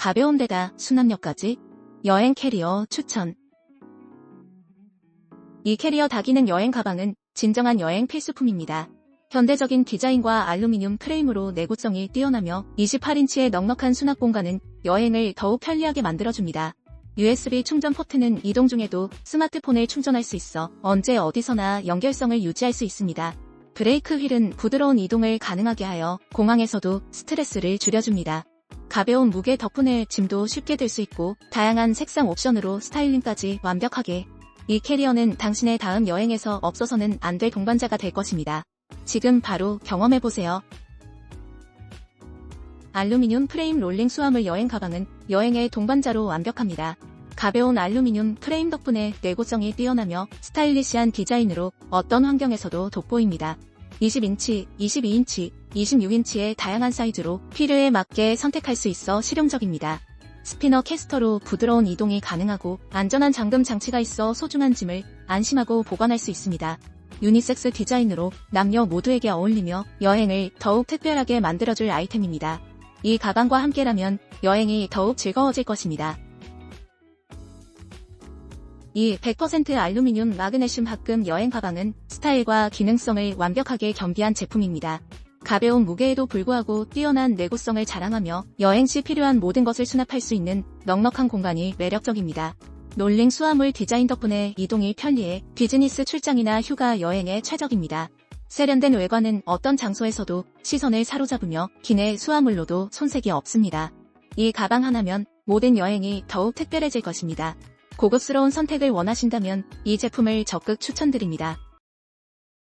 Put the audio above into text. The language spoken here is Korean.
가벼운 데다 수납력까지 여행 캐리어 추천. 이 캐리어 다기능 여행 가방은 진정한 여행 필수품입니다. 현대적인 디자인과 알루미늄 프레임으로 내구성이 뛰어나며 28인치의 넉넉한 수납 공간은 여행을 더욱 편리하게 만들어줍니다. USB 충전 포트는 이동 중에도 스마트폰을 충전할 수 있어 언제 어디서나 연결성을 유지할 수 있습니다. 브레이크 휠은 부드러운 이동을 가능하게 하여 공항에서도 스트레스를 줄여줍니다. 가벼운 무게 덕분에 짐도 쉽게 들 수 있고 다양한 색상 옵션으로 스타일링까지 완벽하게 이 캐리어는 당신의 다음 여행에서 없어서는 안 될 동반자가 될 것입니다. 지금 바로 경험해보세요. 알루미늄 프레임 롤링 수화물 여행 가방은 여행의 동반자로 완벽합니다. 가벼운 알루미늄 프레임 덕분에 내구성이 뛰어나며 스타일리시한 디자인으로 어떤 환경에서도 돋보입니다. 20인치, 22인치, 26인치의 다양한 사이즈로 필요에 맞게 선택할 수 있어 실용적입니다. 스피너 캐스터로 부드러운 이동이 가능하고 안전한 잠금 장치가 있어 소중한 짐을 안심하고 보관할 수 있습니다. 유니섹스 디자인으로 남녀 모두에게 어울리며 여행을 더욱 특별하게 만들어줄 아이템입니다. 이 가방과 함께라면 여행이 더욱 즐거워질 것입니다. 이 100% 알루미늄 마그네슘 합금 여행 가방은 스타일과 기능성을 완벽하게 겸비한 제품입니다. 가벼운 무게에도 불구하고 뛰어난 내구성을 자랑하며 여행 시 필요한 모든 것을 수납할 수 있는 넉넉한 공간이 매력적입니다. 롤링 수화물 디자인 덕분에 이동이 편리해 비즈니스 출장이나 휴가 여행에 최적입니다. 세련된 외관은 어떤 장소에서도 시선을 사로잡으며 기내 수화물로도 손색이 없습니다. 이 가방 하나면 모든 여행이 더욱 특별해질 것입니다. 고급스러운 선택을 원하신다면 이 제품을 적극 추천드립니다.